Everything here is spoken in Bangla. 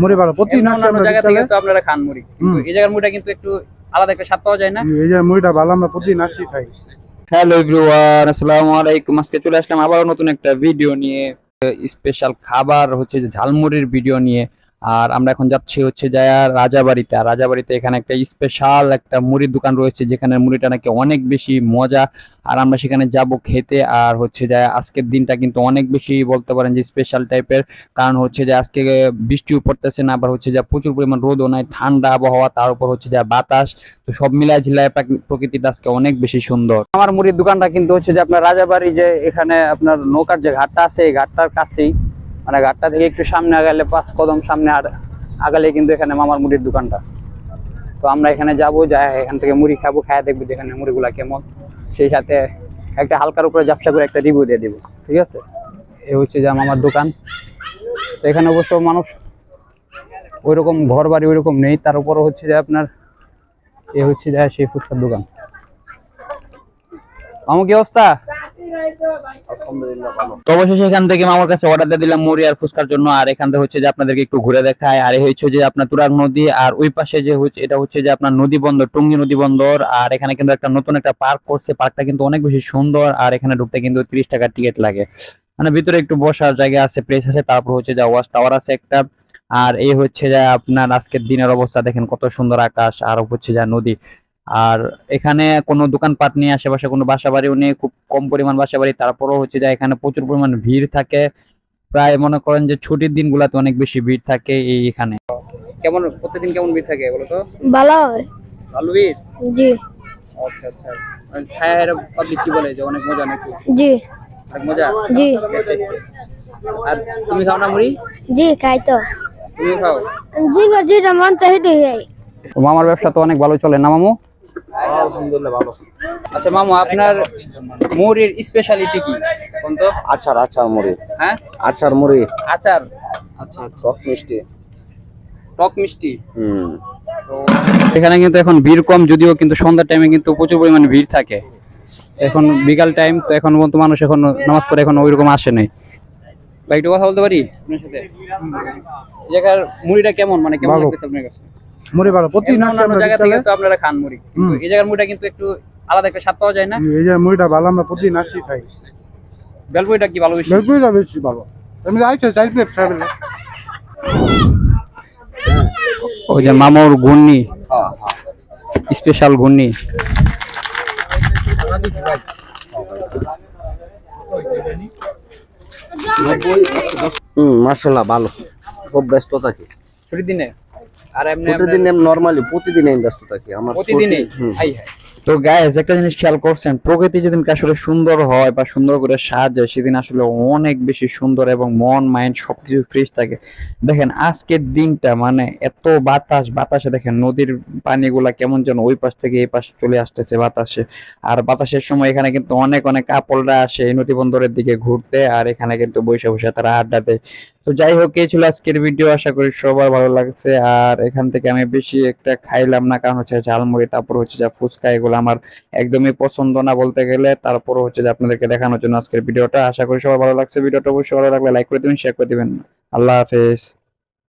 মুড়ি ভালো। প্রতি জায়গা থেকে তো আপনারা খান মুড়ি। কিন্তু এই জায়গার মুড়িটা কিন্তু একটু আলাদা একটা স্বাদ পাওয়া যায় না? এই যে মুড়িটা ভালো আমরা প্রতিদিন আসি খাই। হ্যালো এভরিওয়ান আসসালামু আলাইকুম। আজকে চলে আসলাম আবার নতুন একটা ভিডিও নিয়ে। স্পেশাল খাবার হচ্ছে যে ঝালমুড়ির ভিডিও নিয়ে। আর আমরা এখন যাচ্ছি হচ্ছে যায় রাজাবাড়িতে। আর রাজাবাড়িতে এখানে একটা স্পেশাল একটা মুড়ির দোকান রয়েছে, যেখানে মুড়িটা নাকি অনেক বেশি মজা। আর আমরা সেখানে যাব খেতে। আর হচ্ছে যায় আজকের দিনটা কিন্তু অনেক বেশি বলতে পারেন যে স্পেশাল টাইপের কারণ হচ্ছে যে আজকে বৃষ্টিও পড়তেছে না, আবার হচ্ছে যা প্রচুর পরিমাণ রোদও নাই, ঠান্ডা আবহাওয়া, তার উপর হচ্ছে যা বাতাস। তো সব মিলায় ঝিলায় প্রাকৃ- প্রকৃতিটা আজকে অনেক বেশি সুন্দর। আমার মুড়ির দোকানটা কিন্তু হচ্ছে যে আপনার রাজাবাড়ি যে এখানে আপনার নৌকার যে ঘাটটা আছে, এই ঘাটটার কাছেই। মানে ঘাটটা থেকে একটু সামনে আগালে পাঁচ কদম সামনে আর আগালে কিন্তু এখানে মামার মুড়ির দোকানটা। তো আমরা এখানে যাব যাই এখান থেকে মুড়ি খাব, খায় দেখব যে এখানে মুড়িগুলা কেমন। সেই সাথে একটা হালকার উপরে ব্যবসা করে একটা রিভিউ দিয়ে দিব, ঠিক আছে? এ হচ্ছে যে মামার দোকান। তো এখানে অবশ্য মানুষ ওইরকম ঘর বাড়ি ওইরকম নেই, তার উপরও হচ্ছে যে আপনার, এ হচ্ছে যে সেই ফুচকার দোকান। আমার কি অবস্থা? তো অবশেষে এখান থেকে মামার কাছে অর্ডার দিয়ে দিলাম মুড়ি আর ফুচকার জন্য, আর এখান থেকে হচ্ছে যে আপনাদেরকে একটু ঘুরে দেখায়। আর হচ্ছে যে আপনার তুরাগ নদী, আর ওই পাশে যে হচ্ছে, এটা হচ্ছে যে আপনার নদী বন্দর, টুঙ্গি নদী বন্দর, আর এখানে কিন্তু একটা নতুন একটা পার্ক করছে। পার্কটা কিন্তু অনেক বেশি সুন্দর, আর এখানে ঢুকতে কিন্তু তিরিশ টাকার টিকিট লাগে। মানে ভিতরে একটু বসার জায়গা আছে প্লেস আছে, তারপর হচ্ছে যে ওয়াচ টাওয়ার আছে একটা। আর এই হচ্ছে যে আপনার আজকের দিনের অবস্থা, দেখেন কত সুন্দর আকাশ, আর হচ্ছে যে নদী। আর এখানে কোনো দোকানপাট নেই আশেপাশে কোনো বাসা বাড়িও নেই খুব কম পরিমাণ বাসা বাড়ি তারপরও হচ্ছে যে এখানে প্রচুর পরিমাণ ভিড় থাকে। প্রায় মনে করেন যে ছুটির দিনগুলোতে অনেক বেশি ভিড় থাকে এই এখানে। কেমন প্রতিদিন কেমন ভিড় থাকে বলো তো ভালো হয়। ভালো ভিড়? জি। আচ্ছা আচ্ছা। ছায়ের পাবলিক কি বলে যে অনেক মজা নাকি? জি। অনেক মজা? জি। আর তুমি খাও না মুড়ি? জি খাই তো। তুমি খাও? জি যেটা মন চাই মামার ব্যবসা তো অনেক ভালো চলে না মামু? আলহামদুলিল্লাহ ভালো। আচ্ছা মামু আপনার মুড়ির স্পেশালিটি কি? কোন তো? আচার আচার মুড়ি। হ্যাঁ? আচার মুড়ি। আচার। আচ্ছা আচ্ছা। টক মিষ্টি। টক মিষ্টি? হুম। এখানে কিন্তু এখন ভিড় কম যদিও কিন্তু সন্ধ্যার টাইমে কিন্তু প্রচুর পরিমাণে ভিড় থাকে। এখন বিকাল টাইম তো এখন পর্যন্ত মানুষ এখন নামাজ পড়ে এখন ওইরকম আসে নাই। ভাই একটু কথা বলতে পারি আপনার সাথে? জায়গার মুড়িটা কেমন? মানে কেমন লাগতেছে আপনার কাছে? মুড়ি ভালো। প্রতিদিন এমনি আসি অন্যান্য আমরা জায়গা থেকে তো আপনারা খান মুড়ি। কিন্তু এই জায়গার মুড়িটা কিন্তু একটু আলাদা একটা স্বাদ পাওয়া যায় না। এই যে মুড়িটা ভালো আমরা প্রতিদিন আসি খাই। বেলপুরিটা কি ভালো বেশি? বেলপুরিটা বেশি ভালো। আমি আইছে চার প্লেট খাই ওই যে মামুর ঘূর্ণি স্পেশাল ঘূর্ণি। হুম মার্শাল্লাহ ভালো। খুব ব্যস্ত থাকি ছুটির দিনে? আর এমনি প্রতিদিন নর্মালি প্রতিদিন ব্যস্ত থাকি আমার প্রতিদিনই? High high. তো গাইস একটা জিনিস খেয়াল করছেন, প্রকৃতি যেদিন আসলে সুন্দর হয় বা সুন্দর করে সাজে, সেদিন আসলে অনেক বেশি সুন্দর এবং মন মাইন্ড সবকিছু ফ্রেশ থাকে। দেখেন, আজকের দিনটা মানে এত বাতাস, বাতাসে দেখেন নদীর পানিগুলা কেমন যেন ওই পাশ থেকে এই পাশ চলে আসতেছে বাতাসে। আর বাতাসের সময় এখানে কিন্তু অনেক অনেক কাপড়রা আসে এই নদী বন্দরের দিকে ঘুরতে আর এখানে কিন্তু বসে বসে তারা আড্ডা দেয়। তো যাই হোক, এই ছিল আজকের ভিডিও আশা করি সবার ভালো লাগছে। আর এখান থেকে আমি বেশি একটা খাইলাম না, কারণ হচ্ছে ঝালমুড়ি, তারপর হচ্ছে যা ফুচকা, এগুলো আমার একদমই পছন্দ না বলতে গেলে তারপর হচ্ছে যে আপনাদেরকে দেখানোর জন্য আজকের ভিডিওটা। আশা করি সবাই ভালো লাগছে। ভিডিওটা অবশ্যই ভালো লাগলে লাইক করে দিবেন শেয়ার করে দিবেন। আল্লাহ হাফেজ।